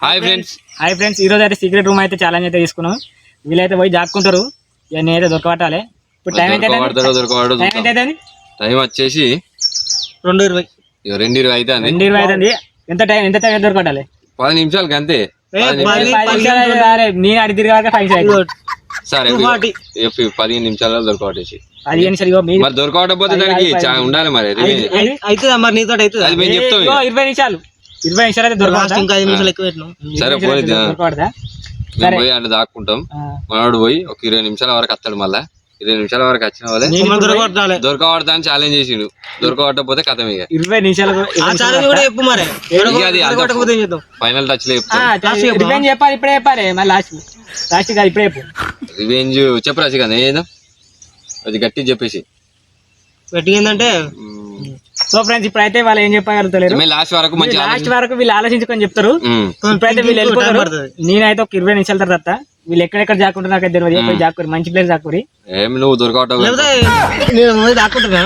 Hi friends hi friends ఈ రోజు అయితే సీక్రెట్ రూమ్ అయితే ఛాలెంజ్ అయితే తీసుకున్నాం. వీళ్ళైతే పోయి జాక్కుంటారు. ఇక నేనైతే దొరకబట్టాలి. ఇప్పుడు టైం ఎంత దొరకబడో టైం ఎంత అవుతుంది టైం వచ్చేసి రెండు ఇరవై. ఇక రెండు ఇరవై అయితే రెండు ఇరవై అవుతుంది ఎంత టైం ఎంత టైం దొరకబట్టాలి? పది నిమిషాలకి అంతే. అయితే. నేను అడి తిరగాక ఫైవ్ సెకండ్స్ సరే పదిహేను నిమిషాలలో దొరకబట్టేసి. పదిహేను మీరు దానికి ఉండాలి మరి. అవుతుందా మరి నీతో ఇక. ఇరవై నిమిషాలు. ఇరవై నిమిషాలు అయితే దొరకబడతా ఇంకా ఐదు నిమిషాలు ఎక్కువ పెట్టినాం. సరే పోనీ దా- దొరకబడతా మేము పోయి అంటే దాక్కుంటాం. మనోడు పోయి ఒక ఇరవై నిమిషాల వరకు వస్తాడు మళ్ళా. ఇరవై నిమిషాల వరకు వచ్చిన వాళ్ళే. పోయి దొరకబడతా అని ఛాలెంజ్ చేసిండు. కథం ఇక. ఇరవై నిమిషాలు ఫైనల్ టచ్లో చెప్పాలి ఇప్పుడే చెప్పాలి. మళ్ళీ లాస్ట్ లాస్ట్ కాదు ఇప్పుడే చెప్పు. రివెంజ్ చెప్పు రాసి కదా ఏదో అది గట్టి చెప్పేసి. పెట్టి ఏంటంటే సో ఫ్రెండ్స్ ఇప్పుడైతే వాళ్ళు ఏం చెప్పగలుగుతలేరు? లాస్ట్ వరకు మంచి లాస్ట్ వరకు వీళ్ళు ఆలోచించుకొని చెప్తారు. ఇప్పుడైతే వీళ్ళు వెళ్ళిపోతారు. నేనైతే ఒక ఇరవై నిమిషాల తర్వాత వీళ్ళు ఎక్కడెక్కడ జాకుంటారు నాకు తెలియదు. జాకూరి మంచి ప్లేస్ జాకూరి ఏం నువ్వు దొరకవటం నేను దాక్కుంటున్నా.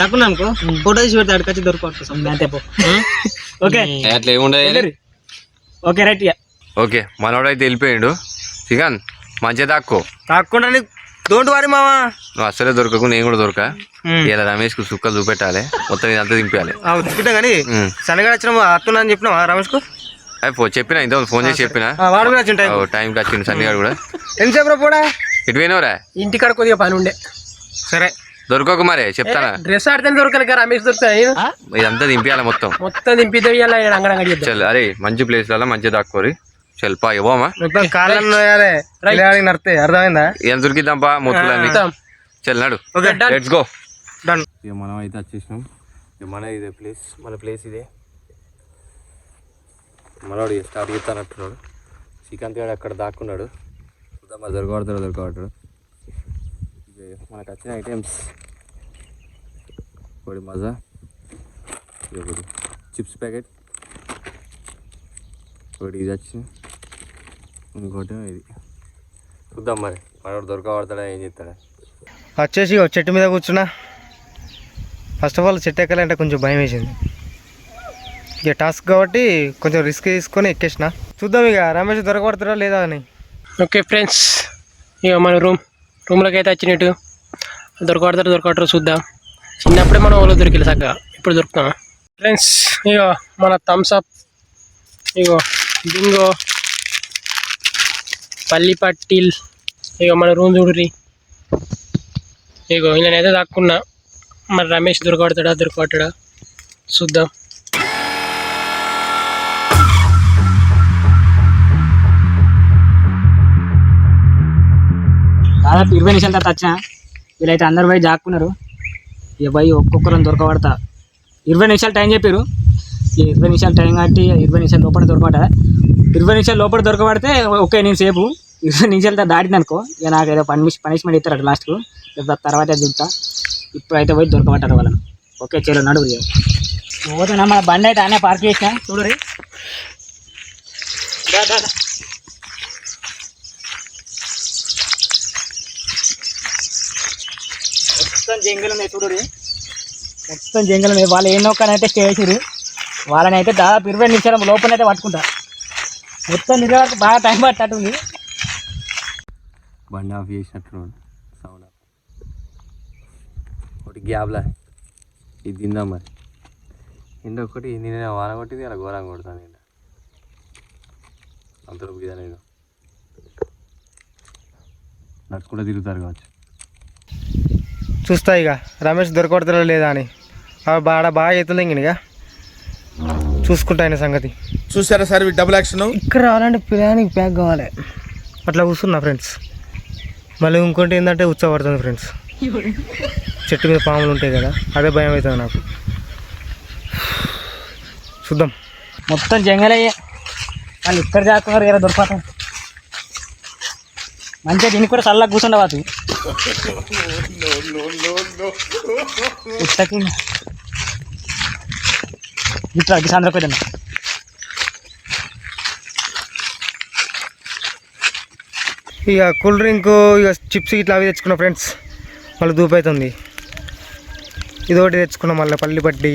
దాక్కున్నా అనుకో. ఫోటో తీసి పెడితే అక్కడికి వచ్చి దొరకవచ్చు అంతే ఓకే. అట్లా ఏముండదు ఓకే రైట్ ఓకే మనోడైతే వెళ్ళిపోయిండు. సిగాన్ మంచిగా దాక్కో. దాక్కుండా డోంట్ వరీ మామా నువ్వు అస్సలే దొరకకు నేను కూడా దొరక. ఇలా రమేష్కు సుక్కలు చూపెట్టాలి మొత్తం ఇదంతా దింపాలి తింటా కానీ. సన్నగా వచ్చిన అత్తున్నా అని చెప్పినావా రమేష్కు? చెప్పిన ఇంత ఫోన్ చేసి చెప్పిన? వాడు కూడా వచ్చింటాయి టైంకి వచ్చిండు సన్నిగాడు కూడా. ఎంతసేపు పోడా? ఇటు పోయినవరా? ఇంటికాడ కొద్దిగా పని ఉండే. సరే. దొరకకు మరే చెప్తానా? డ్రెస్ ఆడితే దొరకలే కదా రమేష్ దొరుకుతాయి ఇదంతా దింపియాలి మొత్తం. మొత్తం దింపితే అరే మంచి ప్లేస్లలో మంచిగా దాక్కోరి. ఇవ్వమా మొత్తం కాళ్ళని నోయాలే పిల్లగాడికి నడితే అర్థమైందా? ఏం దొరికిద్దాంపా? మొత్తులన్నీ చల్ నడు. లెట్స్ గో డన్ ఇక మనం అయితే వచ్చేసినాం. ఇక మన ఇదే ప్లేస్ మన ప్లేస్ ఇదే. మనవాడు ఇక స్టార్ట్ చేస్తానట్టున్నాడు శ్రీకాంత్ గారు అక్కడ దాక్కున్నాడు. చూద్దాం మరి దొరకబడతాడు దొరకబడతాడు. ఇక మనకు వచ్చిన ఐటమ్స్ ఒకటి మజా. ఒకటి. Chips packet. ఒకటి ఇది వచ్చింది. ఇంకోటి ఇది. చూద్దాం మరి. మనవాడు దొరకబడతాడా ఏం చేస్తాడా? వచ్చేసి ఒక చెట్టు మీద కూర్చున్నా. ఫస్ట్ ఆఫ్ ఆల్ చెట్టు ఎక్కాలంటే కొంచెం భయం వేసింది. ఇక టాస్క్ కాబట్టి కొంచెం రిస్క్ తీసుకొని ఎక్కేసిన. చూద్దాం ఇక రమేష్ దొరకబడతారా లేదా అని. ఓకే ఫ్రెండ్స్ ఇక మన రూమ్ రూమ్లోకి అయితే వచ్చినట్టు. దొరకబడతారు దొరకబడతారు చూద్దాం. చిన్నప్పుడే మనం ఊళ్ళో దొరికింది చక్కగా. ఇప్పుడు దొరుకుతాం ఫ్రెండ్స్ ఇక మన థమ్స్ అప్ ఇగో బింగో పల్లి పట్టీల్ ఇక మన రూమ్ చూడురి ఇగో నేనైతే దాక్కున్నా. మరి రమేష్ దొరకబడతాడా? దొరకబడ్డా చూద్దాం. దాదాపు ఇరవై నిమిషాల తర్వాత వచ్చిన వీళ్ళైతే అందరు పోయి జాక్కున్నారు ఇక పోయి ఒక్కొక్కరు దొరకబడతా. ఇరవై నిమిషాలు టైం చెప్పారు ఇరవై నిమిషాలు టైం కాబట్టి ఇరవై నిమిషాల లోపల దొరకబడ ఇరవై నిమిషాలు లోపల దొరకబడితే ఓకే నేను సేపు. ఇరవై నిమిషాలు దాటింది అనుకో ఇక నాకు ఏదో పనిష్ పనిష్మెంట్ ఇస్తారు లాస్ట్కు. తర్వాత చూస్తా ఇప్పుడైతే పోయి దొరకబట్టారు వాళ్ళని. ఓకే చలో నడువు పోతున్నా మన బండి అయితే అనే పార్క్ చేసిన. చూడరి మొత్తం జంగల్ ఉన్నాయి చూడరి మొత్తం జంగల్ ఉన్నాయి వాళ్ళు ఏ నౌకనైతే స్టే చేసిరు వాళ్ళని అయితే దాదాపు ఇరవై నిమిషాల లోపల అయితే పట్టుకుంటా. మొత్తం నిజం వరకు బాగా టైం పట్టట్టుంది. బండి ఆఫ్ చేసినట్టున్నాడు సౌండ్ ఆఫ్ ఒకటి గ్యాబ్లా ఇది తిందాం మరి. ఎండ ఒకటి నేను వాన కొట్టింది అలా ఘోరంగా కొడతాను ఎండ ఇదా నేను నడుచుకుంటూ తిరుగుతారు కావచ్చు. చూస్తా ఇక రమేష్ దొరకబడతారా లేదా అని. ఆ బాగా బాగా అవుతుంది ఇంక ఇక చూసుకుంటా ఆయన సంగతి. చూసారా సార్ డబుల్ యాక్షన్ ఇక్కడ రావాలంటే పిల్లగానికి ప్యాక్ కావాలి. అట్లా కూర్చున్నా ఫ్రెండ్స్. మళ్ళీ ఇంకోటి ఏంటంటే ఉత్సపడుతుంది ఫ్రెండ్స్. చెట్టు మీద పాములు ఉంటాయి కదా అదే భయం అవుతుంది నాకు. చూద్దాం. మొత్తం జంగల్. అయ్యే వాళ్ళు ఇక్కడ జాకున్నారు కదా దొరకతాం మంచిగా దీనికి కూడా చల్లగా కూర్చుండవచ్చు ఉత్తకి ఇట్లా కిసాంద్ర పోయినా ఇక కూల్ డ్రింక్ ఇక చిప్స్ ఇట్లా అవి తెచ్చుకున్నా ఫ్రెండ్స్. మళ్ళీ దూపు అవుతుంది ఇది ఒకటి తెచ్చుకున్నాం మళ్ళీ పల్లి పట్టి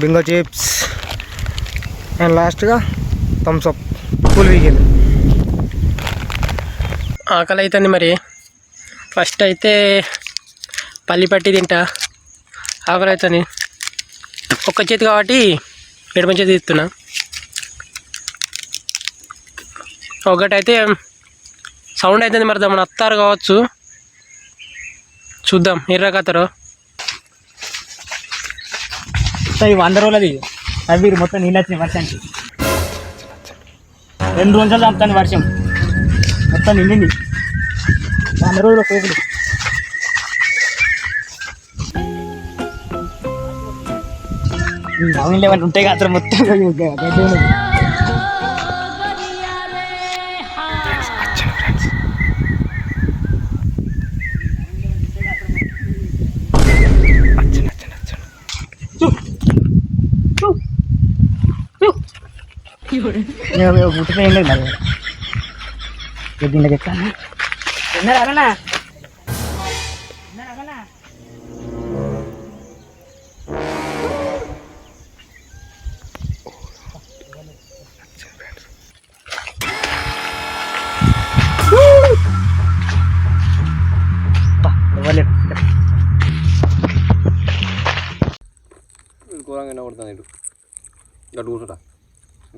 బింగో చిప్స్ అండ్ లాస్ట్గా థమ్స్ అప్. కూల్ వీకెండ్ ఆకలి అవుతుంది మరి. ఫస్ట్ అయితే పల్లి పట్టి తింటా. ఆకలి అవుతుంది ఒక్క చేతి కాబట్టి ఎడమ చేతి తీస్తున్నా. ఒకటైతే సౌండ్ అవుతుంది మరి మన అత్తారు కావచ్చు. చూద్దాం ఎర్రకత్తరు ఈ వంద రోజులది. అవి మొత్తం నీళ్ళు వచ్చినాయి వర్షానికి. రెండు రోజులు చంపుతాను వర్షం. మొత్తం నిండింది. వంద రోజులు కోపులు అవును లేవని ఉంటాయి కదా మొత్తం. గ- గడ్డి ఉన్నది. నేను నేను గుర్తుగా ఏం లేదు మరి. రేపు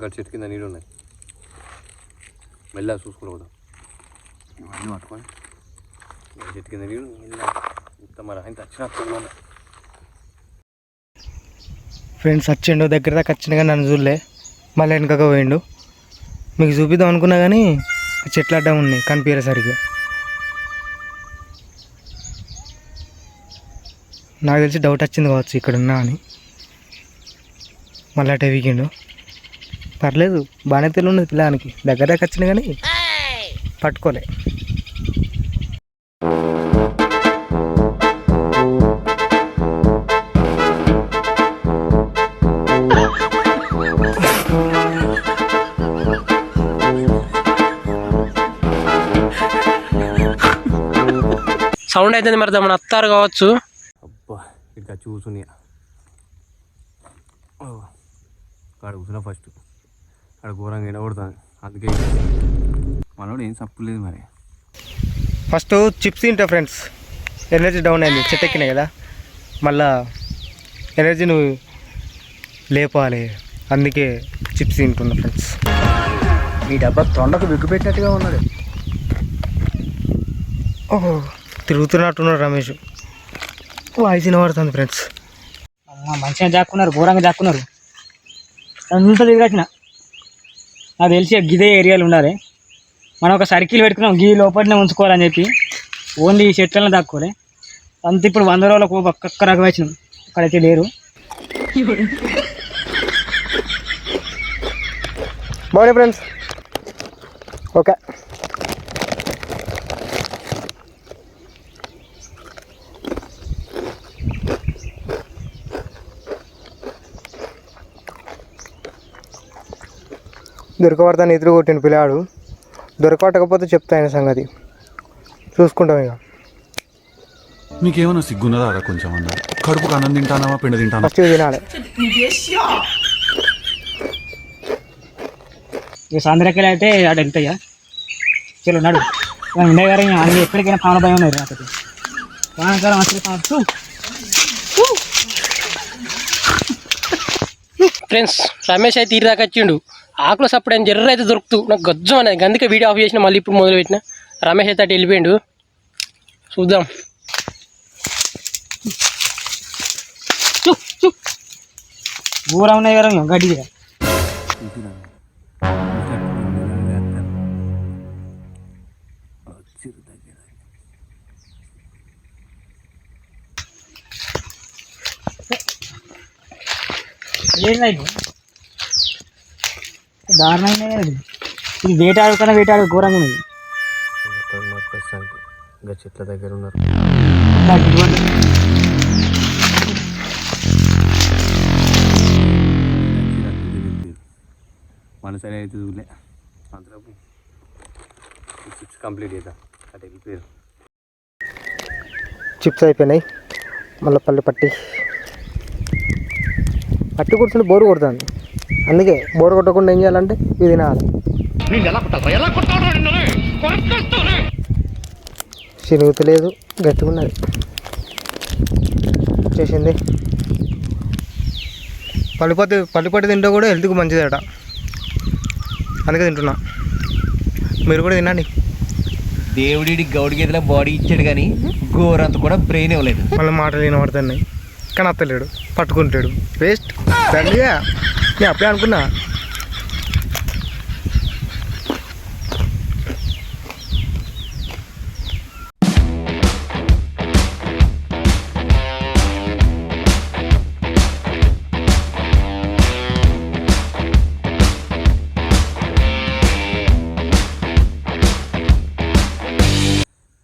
గడి చెట్టు కింద నీళ్ళు ఉన్నాయి. మెల్లగా చూసుకుని పోదాం. ఇవన్నీ పట్టుకొని చెట్టు కింద నీళ్ళు మెల్లగా. ఇంత మరి ఆయన వచ్చిన ఫ్రెండ్స్ వచ్చిండు దగ్గర దాకా వచ్చిన కానీ నన్ను చూడలే. మళ్ళీ వెనకగా పోయిండు. మీకు చూపిద్దాం అనుకున్నా కానీ చెట్లు అడ్డం ఉన్నాయి కనిపించేసరికి నాకు తెలిసి డౌట్ వచ్చింది కావచ్చు ఇక్కడ ఉన్నా అని. మళ్ళీ అటే వీకెండ్ పర్లేదు బాగానే తెలియదు పిల్లానికి. దగ్గర వచ్చింది కానీ పట్టుకోలే. సౌండ్ అవుతుంది మరి మన అత్తారు కావచ్చు. అబ్బా ఇక్కడ చూసుని. కూర్చున్నా ఫస్ట్ అక్కడ ఘోరంగా ఎండబడుతుంది అందుకే మనోడు ఏం తప్పు లేదు మరి. ఫస్ట్ చిప్స్ తింటా ఫ్రెండ్స్. ఎనర్జీ డౌన్ అయింది. చెట్టు ఎక్కినాయి కదా. మళ్ళా ఎనర్జీ నువ్వు లేపాలి. అందుకే చిప్స్ తింటున్నా ఫ్రెండ్స్. ఈ డబ్బా తొండకు బిగ్గు పెట్టినట్టుగా ఉన్నాడు ఓహో తిరుగుతున్నట్టున్నాడు రమేష్. వాయిస్ వినబడుతుంది ఫ్రెండ్స్. మంచిగా జాక్కున్నారు ఘోరంగా జాక్కున్నారు. అంతా తిరగచ్చిన నాకు తెలిసి గిదే ఏరియాలు ఉండాలి. మనం ఒక సర్కిల్ పెట్టుకున్నాం గీ లోపలనే ఉంచుకోవాలని చెప్పి. ఓన్లీ ఈ చెట్లను దాక్కోలే. అంత ఇప్పుడు వంద రోజులకు ఒక్కొక్క రకం వచ్చినాం అక్కడైతే లేరు. బాగున్నాయి ఫ్రెండ్స్ ఓకే దొరకబడతాను ఎదురు కొట్టిన పిల్లాడు దొరకబట్టకపోతే చెప్తా ఆయన సంగతి. చూసుకుంటాం ఇక. నీకేమైనా సిగ్గున్నదా కొంచెం అన్న? కడుపుకు అన్నం తింటానావా పిండి తింటానా ఫస్ట్ తినాలి. ఇక సాంద్రకాయలు అయితే అటు వెళ్తాయా చలో నడు. ఉండే గారు అన్ని ఎక్కడికైనా పాన భయం ఉన్నారు అతను పానకాలం అసలు చూ. ఫ్రెండ్స్ రమేష్ అయితే తీరి దాకా వచ్చిండు. ఆకులు సప్పుడు ఆయన జర్ర అయితే దొరుకుతూ. నాకు గజ్జం అనేది. అందుకే వీడియో ఆఫ్ చేసిన మళ్ళీ ఇప్పుడు మొదలు పెట్టిన రమేష్ అయితే అటు వెళ్ళిపోయిండు. చూద్దాం. చూ ఉన్నాయి గడ్డి దారుణంగా ఇది. ఇది వేటాడు కన్నా వేటాడు ఘోరంగా ఉన్నది. ఇంకా చెట్ల దగ్గర ఉన్నారు. మన సరే అయితే చూడలే. అంతలోపు చిప్స్ కంప్లీట్ చేద్దాం. అటు వెళ్ళిపోయారు చిప్స్ అయిపోయినాయి. మళ్ళీ పల్లి పట్టి. పట్టి కూర్చుని బోరు కొడుతుంది. అందుకే బోర్ కొట్టకుండా ఏం చేయాలంటే ఇది తినాలి. చిరుగుతలేదు గట్టిగా ఉన్నది. వచ్చేసింది పల్లిపత్తి పల్లిపట్టి తింటే కూడా హెల్త్కి మంచిదట. అందుకే తింటున్నా. మీరు కూడా తినండి. దేవుడి గౌడి గేదెల బాడీ ఇచ్చాడు కానీ గోరంత కూడా బ్రెయిన్ ఇవ్వలేదు. మళ్ళీ మాటలు వినబడుతున్నాయి. కానీ అత్తలేడు పట్టుకుంటాడు. వేస్ట్. దండిగా. నేను అప్పుడే అనుకున్నా.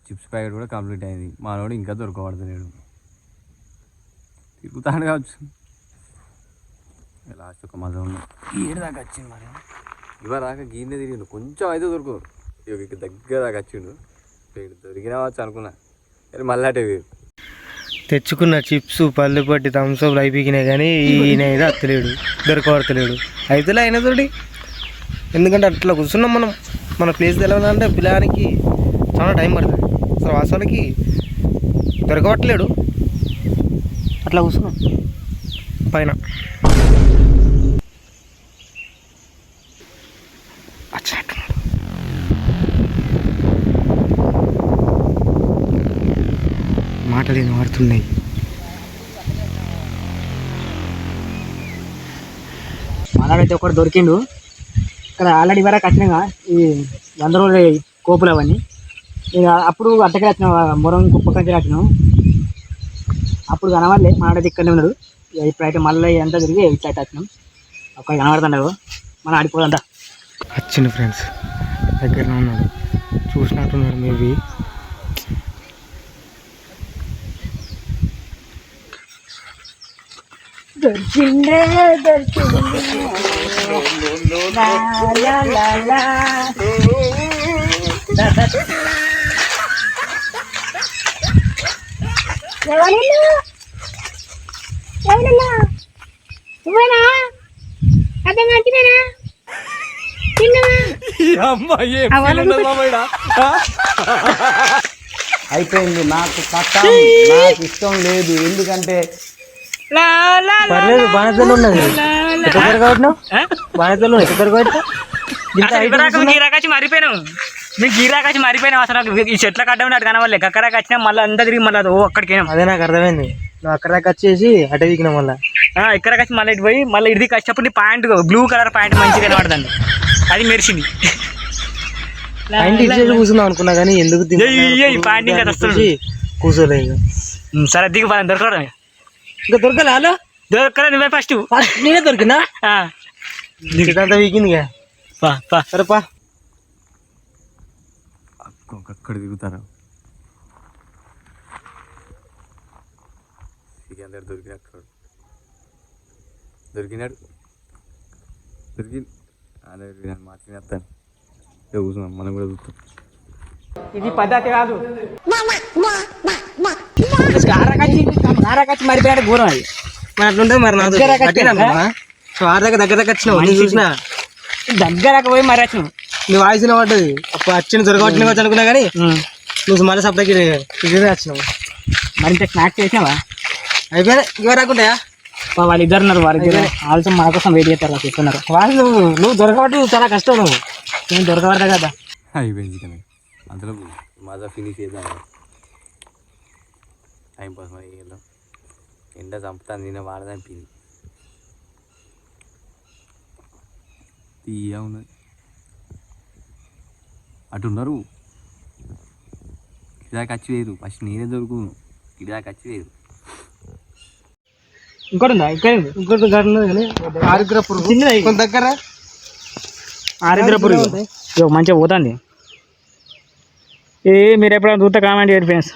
చిప్స్ ప్యాకెట్ కూడా కంప్లీట్ అయింది. మానవాడు ఇంకా దొరకబడతలేడు. తిరుగుతాడు కావచ్చు. లాస్ట్ ఒక మజా ఉంది. ఏడు దాకా వచ్చింది మరి. ఇవాళ దాకా గీందే తిరిగిండు. కొంచెం అయితే దొరుకు ఇక ఇక దగ్గర దాకా వచ్చిండు. ఇక దొరికినా వచ్చు అనుకున్నా. కానీ మళ్ళీ అటే తెచ్చుకున్న చిప్స్ పల్లిపట్టి థమ్స్అప్ అయిపోయినాయి కానీ ఈయన అయితే అత్తలేడు. దొరకబడతలేడు. అయితేలే అయినా తోటి. ఎందుకంటే అట్లా కూర్చున్నాం మనం. మన ప్లేస్ తెలవాలంటే పిల్లగానికి చాలా టైం పడుతుంది. అసలు వాస్తవానికి దొరకబట్టలేడు. అట్లా కూర్చున్నాం. పైన. మాటలు వినబడుతున్నాయి మనడైతే ఒకటి దొరికిండు. ఇక్కడ ఆల్రెడీ వరకు వచ్చినాగా ఈ వంద రోజుల కోపులు అవన్నీ అప్పుడు అట్టకి వచ్చినాం మొరం కుప్ప కంచి వచ్చినాం అప్పుడు కనవాలే మనడైతే ఇక్కడనే ఉన్నాడు? ఇప్పుడైతే మళ్ళీ ఎంత తిరిగి ఇట్లా అయితే వచ్చినాం. ఒక్కడ కనబడుతున్నాడు. మనం ఆడిపోదంతా వచ్చింది ఫ్రెండ్స్. దగ్గరనే ఉన్నాడు. చూసినట్టున్నాడు మేబీ. ఎవరిల్లు ఎవరిల్లు నువ్వేనా? మంచిదేనా అయిపోయింది. నాకు కష్టం నాకు ఇష్టం లేదు. ఎందుకంటే పర్లేదు బాణతలు ఉన్నది. ఎక్కడ దొరకబట్టినావు? బాణతలు ఎక్కడ గీరాకాచి మారిపోయినాం మీకు గీరాకాచి మారిపోయినాం అసలు ఈ చెట్ల కట్టడం అటు కనవాలే అక్కడికి వచ్చినా మళ్ళీ అంతా తిరిగి మళ్ళీ ఓ అక్కడికి వెళ్ళాం అదే నాకు అర్థమైంది. నువ్వు అక్కడ దాకా వచ్చేసి అట వీకినావు మళ్ళా. ఇక్కడికి వచ్చి మళ్ళీ ఇటు పోయి మళ్ళీ ఇడికి వచ్చేప్పుడు నీ ప్యాంట్ బ్లూ కలర్ ప్యాంట్ మంచిగా కనబడుతుంది అది మెరిసింది. పాయింట్ ఇచ్చేసి కూర్చున్నాం అనుకున్నా కానీ ఎందుకు పాయింట్ ఇంకా వస్తుంది. కూర్చోలేదు. సరే దిగు పద దొరకడం ఇంకా. దొరకలే హలో? దొరకలే నువ్వే ఫస్ట్ నేనే దొరికినా? వీకింది ఇక సరే పా. అక్కడ తిరుగుతారు? ఇక అందరు దొరికినట్టు. దొరికినాడు దొరికి అదే మార్చినేస్తాను ఇక కూర్చున్నాం మనం కూడా చూస్తాం ఇది పద్ధతి కాదు. మరిపోయాడు ఘోరం అది. మరి అట్లుంటుంది మరి నాకు? సో ఆరు దగ్గర దగ్గర దగ్గర వచ్చినావు నేను చూసిన? దగ్గరకు పోయి మరి వచ్చినావు నీ వాయిస్ పడ్డది వచ్చిన దొరకబట్టిన వచ్చి అనుకున్నా కానీ నువ్వు మళ్ళీ సప్లైకి ఇదే వచ్చినావు మరింత స్నాక్స్ చేసినావా అయిపోయినా ఇవ్వ రాకుంటాయా వాళ్ళు ఇద్దరు ఉన్నారు వారిద్దరు ఆల్సో మన కోసం వెయిట్ చేస్తారు వాళ్ళు చెప్తున్నారు వాళ్ళు నువ్వు నువ్వు దొరకబట్టి చాలా కష్టం నువ్వు. నేను దొరకబడతా కదా. అయిపోయింది కానీ అందులో మజా ఫినిష్ చేద్దాం టైం పాస్ మరి ఎండ చంపుతాను నేను వాడదంపింది తీయ ఉన్నది. అటు ఉన్నారు ఇదాకా వచ్చి వేరు ఫస్ట్ నేనే దొరుకును. ఇదాకా వచ్చి వేరు ఇంకోటి ఉందా? ఇక్కడ ఉంది. ఇంకోటి కానీ ఆరుగ్ర పురుగు చిన్నది. కొంత దగ్గర. ఇగో మంచిగా పోతుంది. ఏ మీరు ఎప్పుడైనా చూస్తే కామెంట్ చేయండి ఫ్రెండ్స్.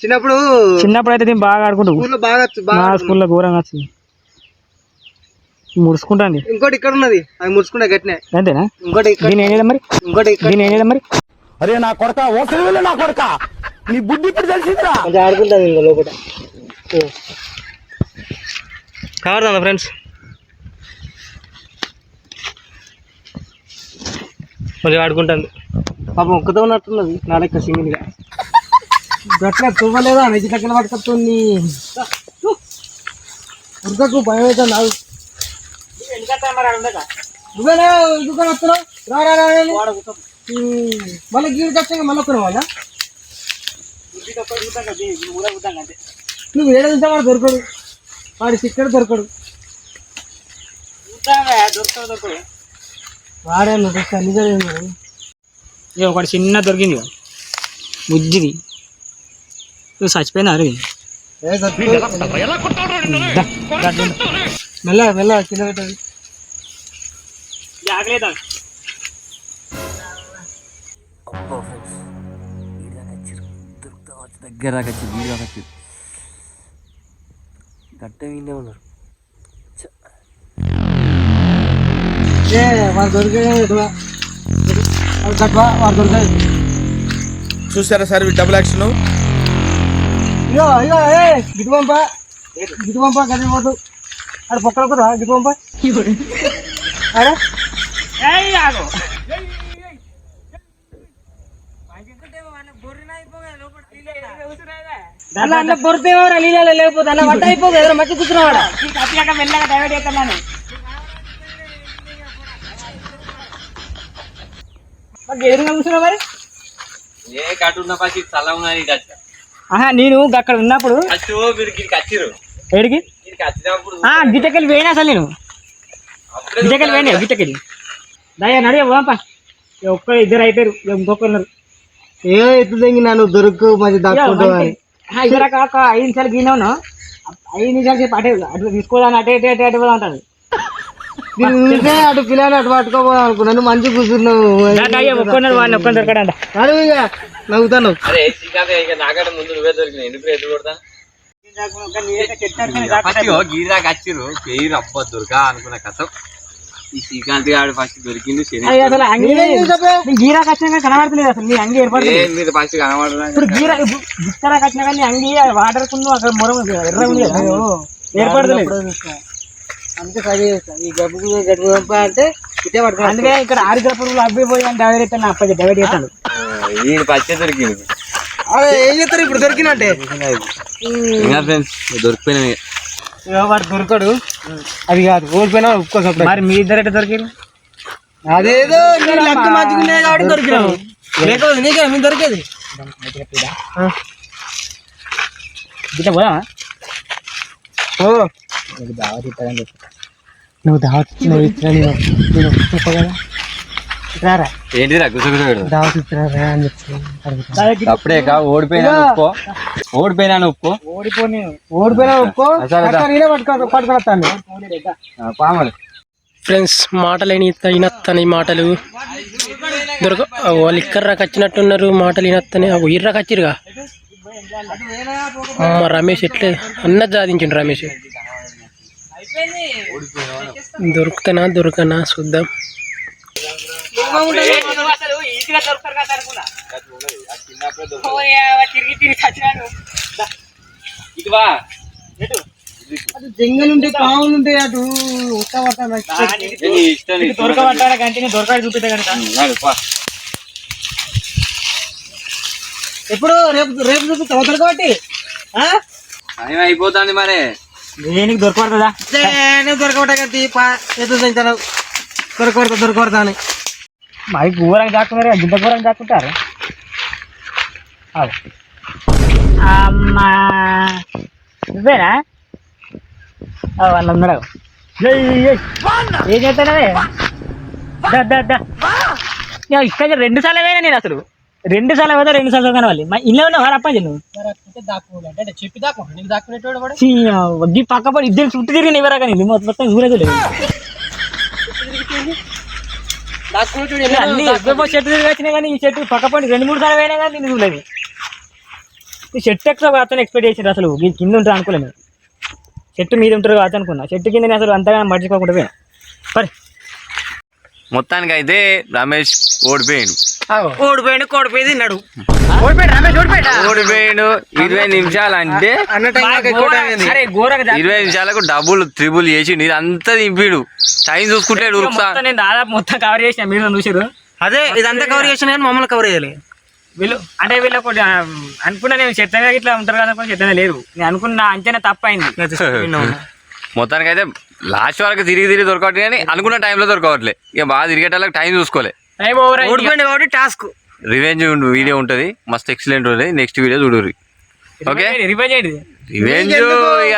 చిన్నప్పుడు చిన్నప్పుడు అయితే దీన్ని బాగా ఆడుకుంటూ బాగా స్కూల్లో ఘోరంగా వచ్చింది. ముడుచుకుంటుంది. ఇంకోటి ఇక్కడ ఉన్నది. అది ముడుచుకుంటే గట్టినే. అంతేనా? ఇంకోటి ఇక్కడ దీని ఏం చేద్దాం మరి? ఇంకోటి ఇక్కడ దీని ఏం చేద్దాం మరి? కొంచెం ఆడుకుంటుంది ఇంకా లోపల. కావడదా ఫ్రెండ్స్ కొంచెం ఆడుకుంటుంది. పాపం ఒక్కతో ఉన్నట్టున్నది. నా లెక్క సింగిల్గా గట్ల తువ్వలేదా? నెజ్జి తగ్గిన పట్టుకొస్తుంది ఉరకకు భయం అవుతుంది నాకు నువ్వేనా దుకాణం వస్తున్నావు? రా రా రా మళ్ళీ గీడికి వచ్చాక మళ్ళీ ఒక్కరు వాళ్ళ నువ్వు ఏడ తింటా వాడు దొరకడు. వాడి చిక్కడ దొరకడు. వాడే దొరుకుతా నిజమే మరి. ఇక ఒకటి చిన్న దొరికింది. బుజ్జిది ఇక చచ్చిపోయినా అరే. మెల్ల మెల్ల కింద పెట్టదు దగ్గర రాకొచ్చు వీడు రాకొచ్చు గట్ట వీడే ఉన్నారు. ఏ వాడు దొరికేది ఎటువా వాడు కట్వా వాడు దొరికేది చూసారా సార్ డబుల్ యాక్షన్ ఇగో ఏ గిట్టు పంప. గిట్టు పంప గది పోతు. అక్కడ పొక్కల కూడా గిట్టు పంప. అరే అన్న లేకపోతే అన్న వంట అయిపోదు ఎదురు మధ్య కూర్చున్నావాడ? అట్లా మెల్లగా డైవర్ట్ చేస్తున్నాను. మరి ఎదురుగా కూర్చున్నావు మరి? ఏ కట్టున్న పసి చల్లగా ఆహా నేను అక్కడ ఉన్నప్పుడు మీరు వచ్చిరు ఏడికి? గిట్టకెళ్ళి పోయినా అసలు నేను. గిట్టకెళ్ళి పోయినా గిట్టకెళ్ళి దయ్యా నడియ పంప ఒక్క ఇద్దరు అయిపోయారు ఇక ఇంకొకరు ఉన్నారు. ఏ తెంగి నన్ను దొరుకు మరి దాక్కుంటావు ఇద్దరు ఒక ఐదు నిమిషాలు గిన్నె ఐదు నిమిషాలు చెప్పి అటే అటు తీసుకోవాలని అటే అటే అటే అటే అంటాడు నేను అటు పిల్లని అటు పట్టుకోపోదాం అనుకున్నాను మంచి కూర్చున్నావు. ఒక్కన్నారు వాడిని దొరకడంట. అడుగు ఇక నవ్వుతాను. నాకంటే ముందు నువ్వే ఎందుకు ఎదురు కొడతా? దాకా వచ్చిర్రు. పేరు అబ్బా దొరకా అనుకున్న కథ. ఈ శ్రీకాంత్ గారు ఫస్ట్ దొరికింది అసలు వచ్చినా కనబడతలేదు అసలు నీ అంగి ఏర్పడుతుంది ఏ మీరు ఫస్ట్ కనబడరా? ఇప్పుడు గీరా వచ్చినా కానీ నీ అంగి వాటర్ కుందు అక్కడ మొరం ఎర్ర ఉంది సరి చేస్తా. ఈ గబ్బు గడ్డు పంప అంటే ఇటే పట్టుకో అందుకే ఇక్కడ ఆరుగ్ర పురుగులు అబ్బి పోయి అని డైవర్ చేస్తాను అప్పటి డైవర్ చేస్తాను. వీడు పచ్చే దొరికింది అదే ఏం చేస్తారు ఇప్పుడు దొరికినట్టే దొరికిపోయినా వాడు దొరకడు. అది కాదు ఓడిపోయినా ఒప్పుకోసప్పుడు మరి మీ ఇద్దరు ఎట్లా దొరికారు అదేదో లెక్క మంచిగున్నాయి కాబట్టి దొరికినావు. లేకపోతే నీకే మేము దొరికేది. గిట్ల పోదా ఓ నువ్వు దావత్ నువ్వు ఇచ్చిన నేను నేను చెప్ప కదా. రారా? ఏంటిరా గుసగుస దావత్ ఇచ్చినారా అని చెప్పి అప్పుడే కా ఓడిపోయినా ఒప్పుకో. ఓడిపోయినా ఒప్పుకో. ఓడిపో నేను ఓడిపోయినా ఒప్పుకో. అసలు అక్క నేనే పట్టుకో పట్టుకొస్తాను పామలు. ఫ్రెండ్స్ మాటలు ఇనత్తని మాటలు. దొరక వాళ్ళు ఇక్కడ వచ్చినట్టున్నారు మాటలు ఇనత్తని ఇర్రాకి వచ్చిరుగా అమ్మ రమేష్ ఎట్లే? అన్న సాధించిండు రమేష్. దొరుకుతానా దొరకనా? చూద్దాం. అసలు ఈజీగా దొరకరు కదా అనుకున్నా. తిరిగి తిరిగి చచ్చినాను ఇటువా అటు జంగల్ ఉంటే పావులు ఉంటాయి అటు ఉత్తపడతాను నీ ఇష్టం నీ ఇష్టం. దొరకబట్టారా కంటే దొరకాలి చూపిస్తా కనుక. నడు, పా. ఎప్పుడు? రేపు రేపు చూపిస్తావు దొరకబట్టి అయిపోతుంది మరి. దేనికి దొరకబడుతుందా? నేను దొరకబట్టే కదా ఎత్తు తింటాను దొరకబడతా దొరకబడతా అని. మరి ఘోరంగా దాక్కున్నారు గింత ఘోరంగా దాక్కుంటారు. అమ్మా. నువ్వేనా? వాళ్ళు. ఏం చేస్తానవే దా, దా, దా. నేను ఇక్కడ రెండు సార్లు పోయినా నేను అసలు. రెండు సార్లు పోతా రెండు సార్లు కనవాలి మా ఇల్లు ఉన్నావా అప్పటి నువ్వు చెప్పి దాకా నీకు దాక్కునేటోడు కూడా చీ, వడ్డీ పక్క పడి ఇద్దరు చుట్టూ తిరిగి ఇవ్వరా కానీ? మొత్తం చూడలేదు. అన్ని ఎక్కువ చెట్టు తిరిగి కానీ ఈ చెట్టు పక్క పడి రెండు మూడు సార్లు పోయినా కానీ చూడలేదు ఈ చెట్టు ఎక్కువ అతను ఎక్స్పెక్ట్ చేసారు అసలు? కింద ఉంటారు అనుకోలేదు చెట్టు మీద ఉంటారు కావచ్చు అనుకున్నా. చెట్టు కింద అసలు అంతగా మర్చిపోకుండా పోయినా. మరి మొత్తానికి అయితే రమేష్ ఓడిపోయాడు. ఓడిపోయాడు కోడిపోయి తిన్నాడు. ఓడిపోయాడు ఇరవై నిమిషాలు అంటే ఇరవై నిమిషాలకు డబుల్ త్రిబుల్ చేసి ఇది అంతా దింపిడు టైం చూసుకుంటే నేను దాదాపు మొత్తం కవర్ చేసిన మీరు చూసారు అదే ఇదంతా కవర్ చేసిన కానీ మమ్మల్ని కవర్ చేయాలి. వీళ్ళు అంటే వీళ్ళకు అనుకున్నా నేను చెత్తగా ఇట్లా ఉంటారు కదా చెత్తగా లేరు నేను అనుకున్న అంచనా తప్పైంది. మొత్తానికి అయితే లాస్ట్ వరకు తిరిగి తిరిగి దొరకవట్లే కానీ అనుకున్న టైంలో దొరకవట్లే. ఇక బాగా తిరిగేటాలకు టైం చూసుకోలే. టైం ఓవర్ అయింది. ఓడిపోయింది కాబట్టి టాస్క్ రివెంజ్ వీడియో ఉంటుంది. మస్తు ఎక్సలెంట్ ఉంటుంది. నెక్స్ట్ వీడియో చూడుర్రి. ఓకే రివైజ్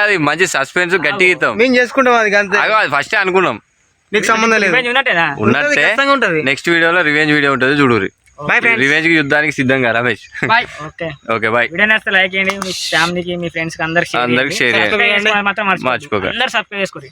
అది మంచి సస్పెన్స్ గట్టి ఇస్తాం. మేము చేసుకుంటాం అది అంతే అగో అది ఫస్ట్ అనుకున్నాం. నీకు సంబంధం లేదు. ఉన్నట్టే. నెక్స్ట్ వీడియోలో రివెంజ్ వీడియో ఉంటుంది చూడుర్రి. బై ఫ్రెండ్స్ రివెంజ్కి యుద్ధానికి సిద్ధంగా Ramesh. Bye okay okay bye video నచ్చితే లైక్ చేయండి మీ ఫ్యామిలీకి మీ ఫ్రెండ్స్కి అందరికి అందరికి share చేయండి. మాత్రం మర్చిపోకండి. అందరు సబ్స్క్రైబ్ చేసుకోండి.